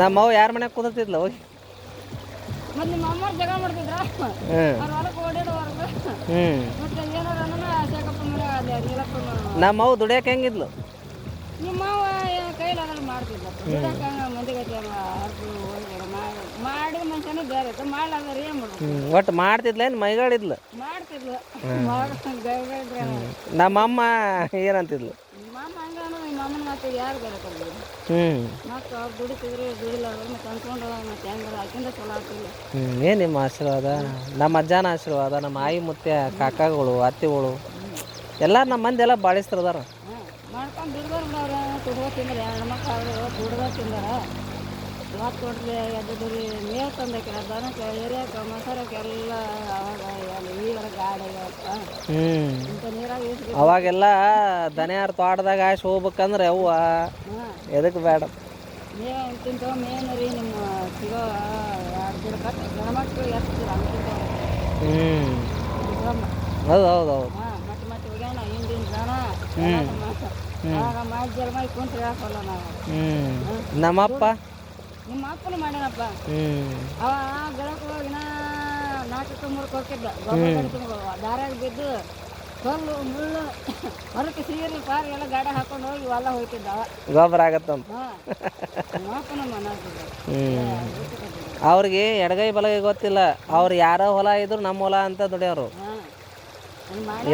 ನಮ್ಮ ಅವ್ ಯಾರ ಮನ್ಯಾಗ ಕುದತಿದ್ಲ ಹೋಗಿ ಮತ್ತೆ ನಿಮ್ಮ ಅಮ್ಮ ಜಗಳ ಮಾಡ್ತಿದ್ರ? ಅವ್ರ ಹೊಲಕ್ಕೆ ಓಡಾಡೋರ್ಗ ಹ್ಞೂ ಮತ್ತೆ ಏನಾರ ಶೇಖಪ್ಪ ಮನೆ ಅಲ್ಲಿ ನೀಲಪ್ಪ ನಮ್ಮ ಅವ್ ದುಡಿಯಕ್ಕೆ ಹೆಂಗಿದ್ಲು? ನಿಮ್ಮ ಮಾವ ಕೈಲಿ ಅದ್ರಲ್ಲಿ ಮಾಡ್ತಿದ್ದ ದುಡ್ಡಕ್ಕೆ ಮಂದಿಗೆ ಮಾಡಿದ ಮನುಷ್ಯನೇ ಬೇರೆ ಇತ್ತು ಮಾಡ್ಲಾರ್ದಾರ ಏನು ಮಾಡೋದು ಒಟ್ಟು ಮಾಡ್ತಿದ್ಲೇನು ಮೈಗಾಡಿದ್ಲು ಮಾಡ್ತಿದ್ಲು. ಗೈಡ್ರೆ ನಮ್ಮಮ್ಮ ಏನಂತಿದ್ಲು? ಹಂಗ ಅಮ್ಮನ ಮಾತಿಗೆ ಯಾರು ಕೊಡ್ಬೋದು ಹ್ಞೂ ಮತ್ತು ಅವ್ರು ದುಡಿಲ್ಲ ದುಡಿಲಾರ್ದು ಮತ್ತೆ ಅಂದ್ಕೊಂಡು ಮತ್ತೆ ಆಕಿಂದ ಚಲೋ ಆಗ್ತಿಲ್ಲ ಹ್ಞೂ ಏನು ನಿಮ್ಮ ಆಶೀರ್ವಾದ? ನಮ್ಮ ಅಜ್ಜನ ಆಶೀರ್ವಾದ ನಮ್ಮ ಆಯಿ ಮುತ್ತೆ ಕಾಕಾಗಳು ಅತ್ತಿಗಳು ಎಲ್ಲ ನಮ್ಮ ಮಂದಿ ಎಲ್ಲ ಬಾಳಿಸ್ತಿರ್ದಾರ? ಮಾಡ್ಕೊಂಡು ದುಡ್ದಾರ ಅವ್ರು ತುಡ್ದ ತಿಂದ್ರೆ ಹೆಣ್ಮಕ್ಳು ದುಡ್ದ ತಿಂದಾರ. ಇವತ್ತು ಅದು ರೀ ಮೇವು ತಂದಕ್ಕೆ ದನಕ್ಕೆ ಏರಿಯಾಕ ಮಸಾರಕ್ಕೆ ಎಲ್ಲ ಅವಾಗ ಈಗರ ಗಾಡಿ ಇಂಥ ನೀರಾಗ ಅವಾಗೆಲ್ಲ ದನಿಯಾರ ತೋಟದಾಗ ಆಶ್ ಹೋಗ್ಬೇಕಂದ್ರೆ ಅವ್ವ ಎದಕ್ಕೆ ಬೇಡ. ತಿಂತವ ಮೇನ್ ರೀ ನಿಮ್ಮ ಸಿಗೋ ಎರಡು ಗಿಡ ಎಷ್ಟು ಅಂತಿಂತ. ಹೌದು ಹೌದು ಹೌದು. ಹಾಂ ಮತ್ತೆ ಮತ್ತೆ ಹೋಗ್ಯಾನ ಹಿಂದಿನ ದನ ಆಗ ಮಾಡಿ ಹಾಕಲ್ಲ ನಾವು. ನಮ್ಮಪ್ಪ ನಿಮ್ಮ ಅಪ್ಪನ ಮಾಡ್ಯಾನಪ್ಪ. ಅವ ಗಳಕ್ ಹೋಗಿನ ನಾಲ್ಕು ಮೂರು ಕೊಡ್ತಿದ್ದ ದಾರ್ಯಾಗ ಬಿದ್ದು ಕಲ್ಲು ಮುಳ್ಳು ಹೊರಕ್ಕೆ ಸೀರೆ ಪಾರಿ ಎಲ್ಲ ಗಾಡ ಹಾಕೊಂಡು ಹೋಗಿ ಹೊಲ ಹೋಗ್ತಿದ್ದ ಅವ. ಗೊಬ್ಬರ ಆಗತ್ತಂತ. ಹ್ಞೂ ಅವ್ರಿಗೆ ಎಡಗೈ ಬಲಗೈ ಗೊತ್ತಿಲ್ಲ. ಅವ್ರು ಯಾರೋ ಹೊಲ ಇದ್ರು ನಮ್ಮ ಹೊಲ ಅಂತ ದುಡಿಯೋರು.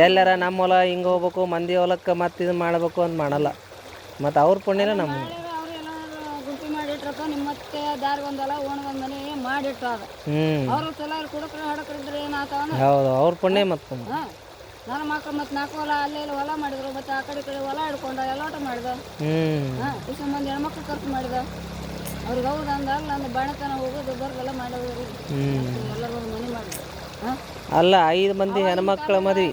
ಎಲ್ಲರ ನಮ್ಮ ಹೊಲ ಹಿಂಗೆ ಹೋಗ್ಬೇಕು ಮಂದಿ ಹೊಲಕ್ಕೆ ಮತ್ತೆ ಇದು ಮಾಡಬೇಕು ಅಂತ ಮಾಡಲ್ಲ. ಮತ್ತು ಅವ್ರ ಪುಣ್ಯನೇ ನಮ್ಮ ಗುಂಪಿ ನಿಮ್ಮತ್ತೆ ನಿಮ್ಮ ಅತ್ತೆ ದಾರಿ ಒಂದಲ್ಲ ಓಣ ಒಂದು ಮನೆ ಮಾಡಿಟ್ರು ಅವ್ರ ಅವರು ಕುಡಕ್ರ ಕುಡಕ್ರೆ ಹಡಕ್ರಿದ್ರೆ ಏನಾಗ್ತಾವ ಹೌದು ಅವ್ರ ಪುಣ್ಯ ಮತ್ತೆ ನನ್ನ ಮಕ್ಕಳು ಮತ್ತೆ ನಾಲ್ಕು ಹೊಲ ಅಲ್ಲೇ ಇಲ್ಲಿ ಹೊಲ ಮಾಡಿದ್ರು ಮತ್ತೆ ಆ ಕಡೆ ಈ ಕಡೆ ಹೊಲ ಹಿಡ್ಕೊಂಡ ಎಲ್ಲೋಟ ಮಾಡಿದ. ಹ್ಮ್. ಹಾಂ ಇಷ್ಟು ಮಂದಿ ಹೆಣ್ಮಕ್ಳು ಖರ್ಚು ಮಾಡಿದ. ಅವ್ರಿಗೆ ಹೌದು ಅಂದ ಅಲ್ಲ ಬಾಣತನ ಹೋಗೋದು ಬರೋದೆಲ್ಲ ಮಾಡೋದು. ಎಲ್ಲರೂ ಒಂದು ಮನೆ ಮಾಡಿದ್ರು. ಹಾಂ. ಅಲ್ಲ ಐದು ಮಂದಿ ಹೆಣ್ಮಕ್ಳ ಮದ್ವಿ.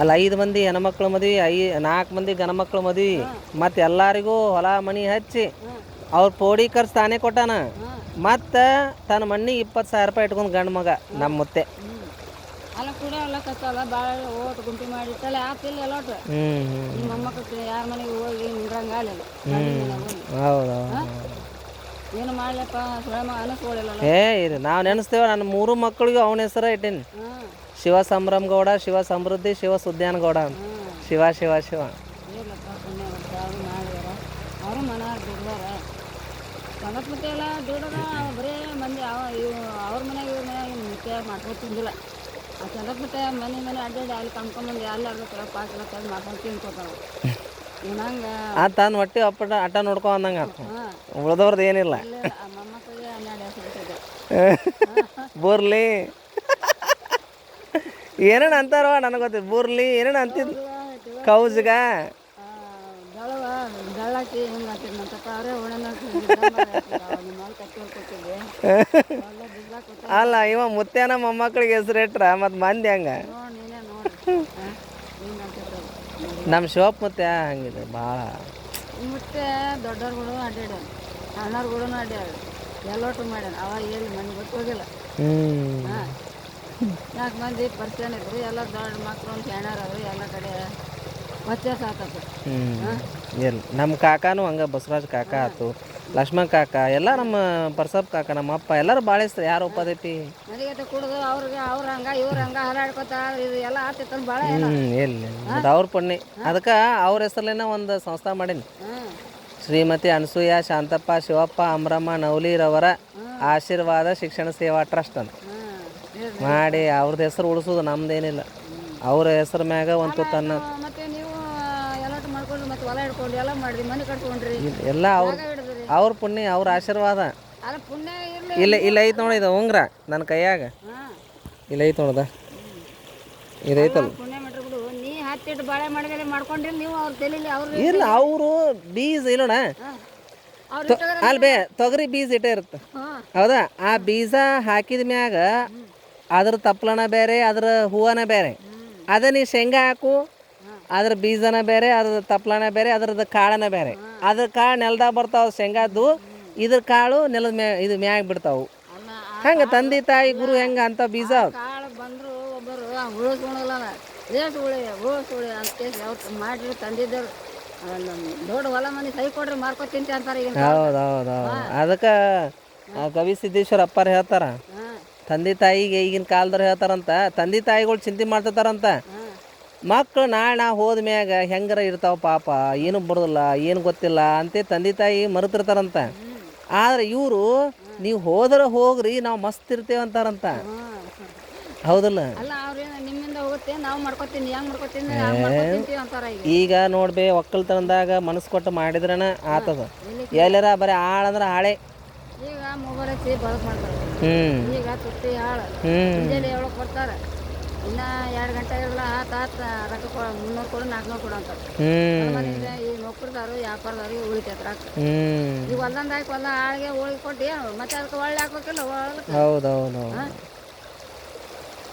ಅಲ್ಲ ಐದು ಮಂದಿ ಹೆಣ್ಮಕ್ಳ ಮದ್ವಿ ಐ ನಾಲ್ಕು ಮಂದಿ ಗಣಮಕ್ಳ ಮದ್ವಿ. ಮತ್ತೆ ಎಲ್ಲರಿಗೂ ಹೊಲ ಮನಿ ಹಚ್ಚಿ. ಅವ್ರ ಪೋಡಿ ಖರ್ಚು ತಾನೇ ಕೊಟ್ಟಾನ ಮತ್ತು ತನ್ನ ಮಣ್ಣಿ ಇಪ್ಪತ್ತು ಸಾವಿರ ರೂಪಾಯಿ ಇಟ್ಕೊಂಡು ಗಂಡು ಮಗ ನಮ್ಮ ಮುತ್ತೆ. ಅಲ್ಲ ಕೂಡ ಎಲ್ಲ ಕಚ್ಚಲ್ಲ ಭಾಳ ಓಟ್ ಗುಂಪಿ ಮಾಡಿಟ್ಟಲ್ಲ ಆತಿಲ್ಲ ಎಲ್ಲೋಟು ಹ್ಞೂ ಹ್ಞೂ ನಿಮ್ಮ ಮೊಮ್ಮಕ್ಕಳು ಯಾರ ಮನೆಗೆ ಹೋಗಿ ನಿಂದ್ರಂಗ ಆಗಲಿಲ್ಲ. ಹೌದು ಹೌದು. ಏನು ಮಾಡ್ಲಪ್ಪ ಸುಳಮ ಅನಿಸ್ಕೊಳ್ಳಿಲ್ಲ ಏ ಇರಿ. ನಾವು ನೆನೆಸ್ತೇವೆ ನನ್ನ ಮೂರು ಮಕ್ಕಳಿಗೂ ಅವನ ಹೆಸರ ಇಟ್ಟೀನಿ. ಶಿವ ಸಂಭ್ರಮ್ ಗೌಡ ಶಿವ ಸಮೃದ್ಧಿ ಶಿವ ಸುದ್ಯಾನ ಗೌಡ ಅಂತ. ಶಿವ ಶಿವ ಶಿವ. ಇಲ್ಲಪ್ಪ ಪುಣ್ಯ ಬರ್ತ ಅವರು ಮಾಡಿದಾರ ಅವರು ಮನ ದುಡ್ದಾರ ಸಂಗತ್ ಎಲ್ಲ ದುಡ್ಡದ ಅವ ಮಂದಿ ಅವ ಇವ್ ಅವ್ರ ಮನೆಗೆ ಇವ್ರ ಮನೆಗೆ ಮುಖ್ಯ ಮಾಡ್ಕೊಂಡು ತಿಂದಿಲ್ಲ. ಆ ಮನೆ ಮನೆ ಅಡ್ಡಾಡಿ ಅಲ್ಲಿ ಎಲ್ಲ ಅರ್ಧ ಪಾಕೆಲ್ಲ ತಂದು ಮಾಡ್ಕೊಂಡು ತಿನ್ಕೋತಾವ ಇವನಂಗೆ ಆ ತಾನು ಹೊಟ್ಟೆ ಅಪ್ಪಟ ಅಟ್ಟ ನೋಡ್ಕೊ ಅಂದಂಗೆ ಆತು ಹಾಂ. ಉಳ್ದವ್ರದ್ದು ಏನಿಲ್ಲ. ಮೊಮ್ಮಕ್ಕಳಿಗೆ ಬೂರ್ಲಿ. ಏನೇನು ಅಂತಾರವ ನನಗೆ ಗೊತ್ತಿಲ್ಲ. ಬೂರ್ಲಿ ಏನೇನು ಅಂತಿದ್ ಕೌಜ್ಗ. ಅಲ್ಲ ಇವ ಮುತ್ತೇನ ಮೊಮ್ಮಕ್ಳಿಗೆ ಹೆಸರಿಟ್ರ ಮತ್ತು ಮಂದಿ ಹಂಗ? ನಮ್ಮ ಶಿವಪ್ಪ ಮುತ್ತೆ ಹಂಗಿದೆ ಭಾಳ ಮುತ್ತೆ ದೊಡ್ಡವ್ರುಗಳು ಅಡ್ಡಾಡ್ಯಾನ ಕೂಡ ಅಡ್ಡಾಡ ಎಲ್ಲೋಟು ಮಾಡ್ಯಾನ ಅವಾಗ ಏನು ಮನೆ ಬಿಟ್ಟು ಹೋಗಿಲ್ಲ ಹ್ಞೂ ನಾಲ್ಕು ಮಂದಿ ಪರಿಚಯ ಇದ್ರು. ಎಲ್ಲ ದೊಡ್ಡ ಮಕ್ಕಳು ಅಂತ ಹೆಣ್ಣಾರದ್ರು ಎಲ್ಲ ಕಡೆ ವ್ಯತ್ಯಾಸ ಹ್ಞೂ ಎಲ್ಲಿ ನಮ್ಮ ಕಾಕಾನು ಹಂಗೆ ಬಸವರಾಜ್ ಕಾಕ ಆತು ಲಕ್ಷ್ಮಣ್ ಕಾಕ ಎಲ್ಲ ನಮ್ಮ ಪರ್ಸಪ್ ಕಾಕ ನಮ್ಮ ಅಪ್ಪ ಎಲ್ಲರೂ ಭಾಳ ಇಷ್ಟ ಯಾರು ಒಪ್ಪದೈತಿ? ಕುಡಿದು ಅವ್ರಿಗೆ ಅವ್ರ ಹಂಗ ಇವ್ರ ಹಂಗ ಹರಾಡ್ಕೊತಾ ಇದು ಎಲ್ಲ ಆತಿತ್ತು ಭಾಳ ಹ್ಞೂ ಎಲ್ಲಿ ಅದು ಅವ್ರ ಪುಣ್ಯ. ಅದಕ್ಕೆ ಅವ್ರ ಹೆಸರ್ಲೇನ ಒಂದು ಸಂಸ್ಥೆ ಮಾಡೀನಿ. ಶ್ರೀಮತಿ ಅನಸೂಯ ಶಾಂತಪ್ಪ ಶಿವಪ್ಪ ಅಮರಮ್ಮ ನವಲಿರವರ ಆಶೀರ್ವಾದ ಶಿಕ್ಷಣ ಸೇವಾ ಟ್ರಸ್ಟ್ ಅಂತ. ಮಾಡಿ ಅವ್ರದ್ದು ಹೆಸರು ಉಳಿಸೋದು ನಮ್ದೇನಿಲ್ಲ. ಅವ್ರ ಹೆಸರು ಮ್ಯಾಗ ಒಂದು ತನ್ನ ಎಲ್ಲ ಅವ್ರ ಅವ್ರ ಪುಣ್ಯ ಅವ್ರ ಆಶೀರ್ವಾದ. ಇಲ್ಲ ಇಲ್ಲ ಐತೆ ನೋಡಿ ಇದು ಉಂಗ್ರ ನನ್ನ ಕೈಯಾಗ. ಇಲ್ಲ ಐತೆ ನೋಡ್ದ ಇದೈತಲ್ಲ ಹತ್ತಿಟ್ಟು ಬಾಳೆ ಮಾಡಿದ್ರೆ ಮಾಡ್ಕೊಂಡ್ರಿ ನೀವು ಅವ್ರ ತಲೆಯಲ್ಲಿ ಅವ್ರು ಇಲ್ಲ ಅವರು ಬೀಜ ಇಲ್ಲೋಣ ಅಲ್ಬೇ ತೊಗರಿ ಬೀಜ ಇಟ್ಟೇ ಇರುತ್ತೆ. ಹೌದಾ? ಆ ಬೀಜ ಹಾಕಿದ ಮ್ಯಾಗ ಅದ್ರ ತಪ್ಪಲನ ಬೇರೆ ಅದ್ರ ಹೂವನ ಬೇರೆ. ಅದ ನೀ ಶೇಂಗಾ ಹಾಕು ಅದ್ರ ಬೀಜನ ಬೇರೆ ಅದ್ರ ತಪ್ಪಲನ ಬೇರೆ ಅದ್ರದ್ದು ಕಾಳನ ಬೇರೆ. ಅದ್ರ ಕಾಳು ನೆಲದಾಗ ಬರ್ತಾವ ಶೇಂಗಾದ್ದು ಇದ್ರ ಕಾಳು ನೆಲದ ಮ್ಯಾ ಇದು ಮ್ಯಾಗ ಬಿಡ್ತಾವು. ಹಂಗೆ ತಂದೆ ತಾಯಿ ಗುರು ಹೆಂಗೆ ಅಂತ ಬೀಜ ಕಾಳು ಬಂದ್ರು ಒಬ್ಬರು ರೇಟ್ ಉಳಿ ಗೋಸ್ ಉಳಿ ಅಂತ ಕೇಸಿ ಅವ್ರು ಮಾಡಿ ತಂದಿದ್ದರು. ದೊಡ್ಡ ಹೊಲ ಮನೆ ಕೈ ಕೊಡ್ರಿ ತಿಂತಿ ಅಂತಾರೆ ಈಗ ಹೌದು ಹೌದು ಹೌದು. ಅದಕ್ಕೆ ಕವಿ ಸಿದ್ದೇಶ್ವರ ಅಪ್ಪಾರ ಹೇಳ್ತಾರ. ತಂದೆ ತಾಯಿಗೆ ಈಗಿನ ಕಾಲದವ್ರು ಹೇಳ್ತಾರಂತ ತಂದೆ ತಾಯಿಗಳು ಚಿಂತೆ ಮಾಡ್ತಿರ್ತಾರಂತ. ಮಕ್ಕಳು ನಾಳೆ ನಾ ಹೋದ ಮ್ಯಾಗ ಹೆಂಗರ ಇರ್ತಾವ ಪಾಪ ಏನು ಬರೋದಿಲ್ಲ ಏನು ಗೊತ್ತಿಲ್ಲ ಅಂತ ತಂದೆ ತಾಯಿ ಮರೆತಿರ್ತಾರಂತ. ಆದ್ರೆ ಇವರು ನೀವು ಹೋದ್ರೆ ಹೋಗ್ರಿ ನಾವು ಮಸ್ತ್ ಇರ್ತೇವಂತಾರಂತ. ನಿಮ್ಮ ಹೌದಲ್ಲ? ಹೋಗುತ್ತೆ ನಾವು ಮಾಡ್ಕೊತೀನಿ ಹೆಂಗ್ ಮಾಡ್ಕೊತೀನಿ ಹಂಗ್ ಮಾಡ್ಕೊತಿಂತೀವಿ ಅಂತಾರ ಈಗ. ಈಗ ನೋಡ್ಬೇ ಒಕ್ಕಲ್ತನದಾಗ ಮನಸ್ಸು ಕೊಟ್ಟು ಮಾಡಿದ್ರನ ಆತದ. ಎಲ್ಲರ ಬರೀ ಆಳೆ ಈಗ ಮೊಬೈಲ್ ಹಚ್ಚಿ ಬಳಕೆ ಮಾಡ್ತಾರೆ. ಹ್ಞೂ ಈಗ ತುಟ್ಟಿ ಹಾಳು ಹ್ಞೂ ಮುಂಜಾನೆ ಹೇಳಕ್ ಬರ್ತಾರೆ. ಇನ್ನ ಎರಡು ಗಂಟೆ ಇರಲ್ಲ ಆತ ಆತ ರೊಕ್ಕ ಕೊಡ ಮುನ್ನೂರು ಕೊಡು ನಾಲ್ಕುನೂರು ಕೊಡು ಅಂತಾರೆ. ಹ್ಮ್. ಮನೆಯಿಂದ ಈ ನೌಕರದಾರು ವ್ಯಾಪಾರದವ್ರಿಗೆ ಉಳಿತೈತೆ ರೊಕ್ಕ. ಹ್ಮ್. ಈಗ ಹೊಲ್ದಂದ ಹಾಕಿ ಹೊಲ ಆಳಿಗೆ ಹೋಳಿಗೆ ಕೊಟ್ಟು ಏನು ಮತ್ತೆ ಅದಕ್ಕೆ ಒಳ್ಳೆ ಹಾಕ್ಬೇಕಿಲ್ಲ ಹೊಲಕ್ಕೆ ಹೌದು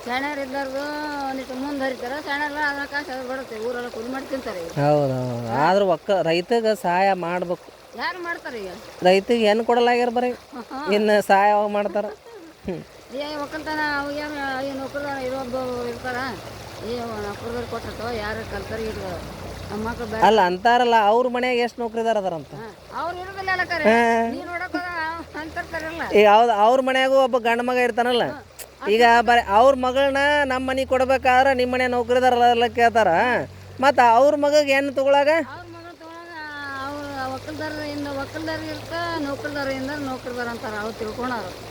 ಹೌದು ಹೌದು ಸಣ್ಣ ಇದ್ದಾರ್ದು ಒಂದಿಷ್ಟು ಮುಂದೆ ಹರಿತಾರೆ ಸಣ್ಣ ಅದನ್ನ ಕಾಸು ಅದು ಬರುತ್ತೆ? ಊರೆಲ್ಲ ಕೂಲಿ ಮಾಡಿ ತಿಂತಾರೆ ಈಗ. ಹೌದು ಹೌದು ಆದ್ರೆ ಒಕ್ಕ ರೈತಗೆ ಸಹಾಯ ಮಾಡ್ಬೇಕು. ಯಾರು ಮಾಡ್ತಾರೆ ಈಗ? ರೈತಗೆ ಏನು ಕೊಡಲಾಗ್ಯಾರ ಬರೀ. ಇನ್ನು ಸಹಾಯ ಮಾಡ್ತಾರೆ. ಮಾಡ್ತಾರ ಏ ಒಕ್ಕಲ್ತನ ಅವು ಏನು ಏನು ಇರೋಬ್ಬ ಇರ್ತಾರ ಈ ನೌಕರದವ್ರು ಕೊಟ್ಟಿರ್ತಾವ ಯಾರು ಕಲ್ತಾರೆ ಇರ್ತಾವ ನಮ್ಮ ಮಕ್ಳು ಬೇಡ ಅಲ್ಲ ಅಂತಾರಲ್ಲ ಅವ್ರ ಮನ್ಯಾಗ ಎಷ್ಟು ನೌಕರಿದಾರ ಅದಾರಂತ? ಅವ್ರು ಇರೋದಿಲ್ಲ ಅಲ್ಲ ಕರೆ. ಅಂತಿರ್ತಾರಲ್ಲ. ಈಗ ಯಾವ್ದು ಅವ್ರ ಮನ್ಯಾಗೂ ಒಬ್ಬ ಗಂಡ ಮಗ ಇರ್ತಾನಲ್ಲ? ಈಗ ಬರ ಅವ್ರ ಮಗಳನ್ನ ನಮ್ಮ ಮನೆಗೆ ಕೊಡ್ಬೇಕಾದ್ರೆ ನಿಮ್ಮ ಮನೆ ನೌಕರಿದಾರಲ್ಲ ಕೇಳ್ತಾರ. ಮತ್ತು ಅವ್ರ ಮಗಗೆ ಏನು ತಗೊಳಾಗ?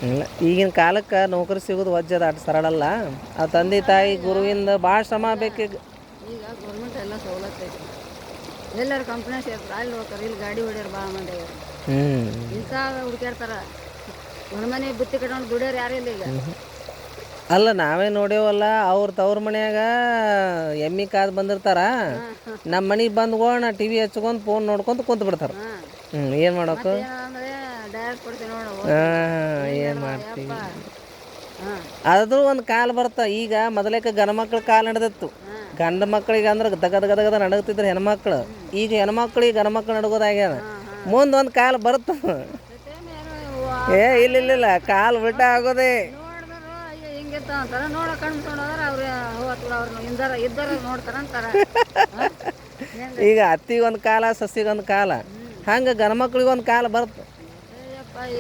ಇಲ್ಲ ಈಗಿನ ಕಾಲಕ್ಕೆ ನೌಕರಿ ಸಿಗೋದು ವಜ್ಜದ ಅಟ್ ಸರಳಲ್ಲ ಆ ತಂದೆ ತಾಯಿ ಗುರುವಿಂದ ಭಾಳ ಶ್ರಮ ಬೇಕು ಈಗ. ಗೌರ್ಮೆಂಟ್ ಎಲ್ಲ ಸವಲತ್ತು ಐತಿ. ಎಲ್ಲರೂ ಕಂಪ್ನಿ ಸೇರ್ತಾರೆ ಅಲ್ಲಿ ಹೋಗ್ತಾರೆ ಇಲ್ಲಿ ಗಾಡಿ ಹೊಡ್ಯಾರ ಭಾಳ ಮಂದಿ ಆಗ್ಯಾರ ಇಂಥ ಹುಡುಕ್ಯಾಡ್ತಾರ. ಮನೆ ಬುತ್ತಿ ಕಟ್ಕೊಂಡು ದುಡಿಯೋರು ಯಾರಿಲ್ಲ ಈಗ. ಅಲ್ಲ ನಾವೇ ನೋಡೇವಲ್ಲ ಅವ್ರ ತವ್ರ ಮನ್ಯಾಗ ಎಮ್ಮಿ ಕಾದ್ ಬಂದಿರ್ತಾರ. ನಮ್ಮ ಮನೆಗೆ ಬಂದ್ಗೋಣ ಟಿ ವಿ ಹಚ್ಕೊಂಡ್ ಫೋನ್ ನೋಡ್ಕೊಂತ ಕುಂತ ಬಿಡ್ತಾರ. ಹಾಂ. ಹ್ಞೂ ಏನು ಮಾಡೋಕು? ಹಾಂ ಏನು ಮಾಡ್ತೀವಿ? ಆದರೂ ಒಂದು ಕಾಲ ಬರ್ತ. ಈಗ ಮೊದಲೇಕ ಗಂಡ ಮಕ್ಳ ಕಾಲ ನಡೆದಿತ್ತು. ಗಂಡ ಮಕ್ಳಿಗೆ ಅಂದ್ರೆ ದಗದ ಗದಗದ ನಡಗ್ತಿದ್ರು ಹೆಣ್ಮಕ್ಳು. ಈಗ ಹೆಣ್ಮಕ್ಳಿಗೆ ಗಂಡ ಮಕ್ಳು ನಡಗೋದಾಗ್ಯದ ಮುಂದೆ ಒಂದು ಕಾಲ ಬರುತ್ತೆ ಏ ಇಲ್ಲ ಇಲ್ಲ ಇಲ್ಲ ಕಾಲು ಬಿಟ್ಟ ಆಗೋದೇ. ನೋಡಿದ್ರು ಹಿಂಗಿತ್ತ ಅಂತಾರ. ನೋಡ ಕಣ್ಣು ತೊಗೊಂಡೋದ್ರ ಅವ್ರು ಹೋಗ್ತಾರ ಅವ್ರನ್ನ ಹಿಂದರ ಇದ್ದಾರ ನೋಡ್ತಾರ ಅಂತಾರ. ಈಗ ಅತ್ತಿಗೊಂದು ಕಾಲ ಸಸಿಗೊಂದು ಕಾಲ. ಹಂಗೆ ಗಂಡ ಮಕ್ಳಿಗೆ ಕಾಲ ಬರುತ್ತೆ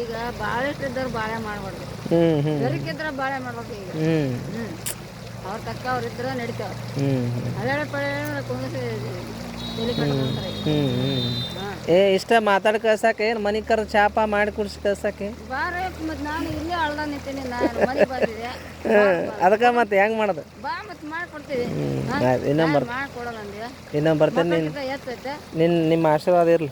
ಈಗ ಭಾಳಷ್ಟು ಇದ್ದಾರೆ ಬಾಳೆ ಮಾಡ್ಬಾರ್ದು. ಹ್ಞೂ ಹ್ಞೂ ಗರಿಕಿದ್ರ ಬಾಳೆ ಮಾಡ್ಬೇಕು ಈಗ. ಹ್ಞೂ ಹ್ಞೂ ಅವ್ರ ತಕ್ಕ ಅವ್ರ ಇದ್ರೆ ನಡಿತಾವ. ಹ್ಞೂ ಅಲ್ಲೆಲ್ಲ ಪಳೆ ಏ ಇಷ್ಟ ಮಾತಾಡ್ ಕಳ್ಸಾಕ ಏನು ಮನೆ ಕರ್ ಚಾಪ ಮಾಡಿ ಕುಡ್ಸಿ ಇನ್ನೊಂದ್ ಬಂದಿದೆ ಅದಕ್ಕೆ ಮತ್ತೆ ಹೆಂಗೆ ಮಾಡೋದು? ಇನ್ನೊಮ್ಮೆ ಬರ್ತೀನಿ ನಿನ್ನ ನಿಮ್ಮ ಆಶೀರ್ವಾದ ಇರಲಿ.